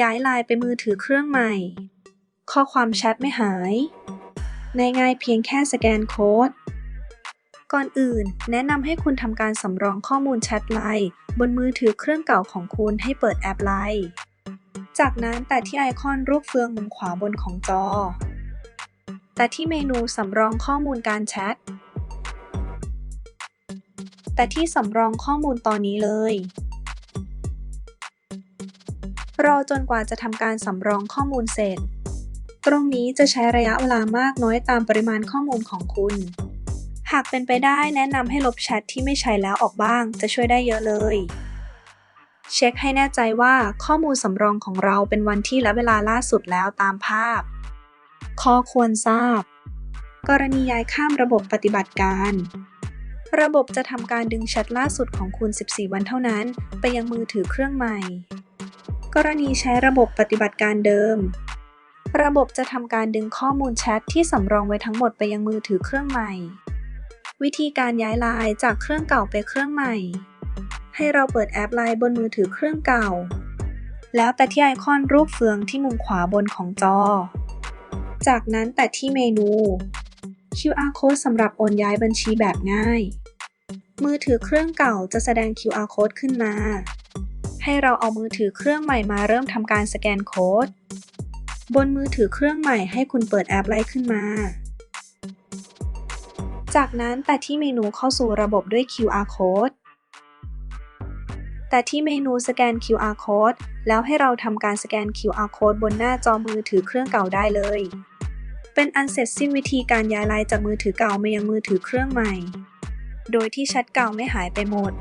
ย้ายไลน์ไปมือถือเครื่องใหม่ ข้อความแชทไม่หาย ง่ายๆเพียงแค่สแกนโค้ด ก่อนอื่น แนะนำให้คุณทำการสำรองข้อมูลแชทไลน์บนมือถือเครื่องเก่าของคุณให้เปิดแอปไลน์จากนั้นแตะที่ไอคอนรูปเฟืองมุมขวาบนของจอ แต่ที่เมนูสำรองข้อมูลการแชท แต่ที่สำรองข้อมูลตอนนี้เลย รอจนกว่าจะทำการสำรองข้อมูลเสร็จ ตรงนี้จะใช้ระยะเวลามากน้อยตามปริมาณข้อมูลของคุณ หากเป็นไปได้แนะนำให้ลบแชทที่ไม่ใช้แล้วออกบ้าง จะช่วยได้เยอะเลย เช็คให้แน่ใจว่าข้อมูลสำรองของเราเป็นวันที่และเวลาล่าสุดแล้วตามภาพ ข้อควรทราบ กรณีย้ายข้ามระบบปฏิบัติการระบบจะทำการดึงแชทล่าสุดของคุณ 14 วันเท่านั้น ไปยังมือถือเครื่องใหม่ กรณีใช้ระบบปฏิบัติการเดิม ระบบจะทำการดึงข้อมูลแชทที่สำรองไว้ทั้งหมดไปยังมือถือเครื่องใหม่ วิธีการย้ายไลน์จากเครื่องเก่าไปเครื่องใหม่ ให้เราเปิดแอปไลน์บนมือถือเครื่องเก่า แล้วแต่ที่ไอคอนรูปเฟืองที่มุมขวาบนของจอ จากนั้นแต่ที่เมนู QR code สำหรับโอนย้ายบัญชีแบบง่าย มือถือเครื่องเก่าจะแสดง QR code ขึ้นมา ให้เราเอามือถือเครื่องใหม่มาเริ่มทำการสแกนโค้ด บนมือถือเครื่องใหม่ให้คุณเปิดแอปไลน์ขึ้นมา จากนั้นแต่ที่เมนูเข้าสู่ระบบด้วย QR code แต่ที่เมนูสแกน QR code แล้วให้เราทำการสแกน QR code บนหน้าจอมือถือเครื่องเก่าได้เลย เป็นอันเสร็จสิ้นวิธีการย้ายไลน์จากมือถือเก่ามายังมือถือเครื่องใหม่ โดยที่แชทเก่าไม่หายไปหมด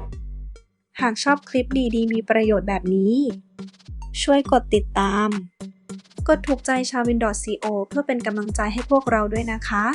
หากชอบคลิปดีๆ มีประโยชน์แบบนี้ ช่วยกดติดตาม กดถูกใจชาววินดอ .co เพื่อเป็นกำลังใจให้พวกเราด้วยนะคะ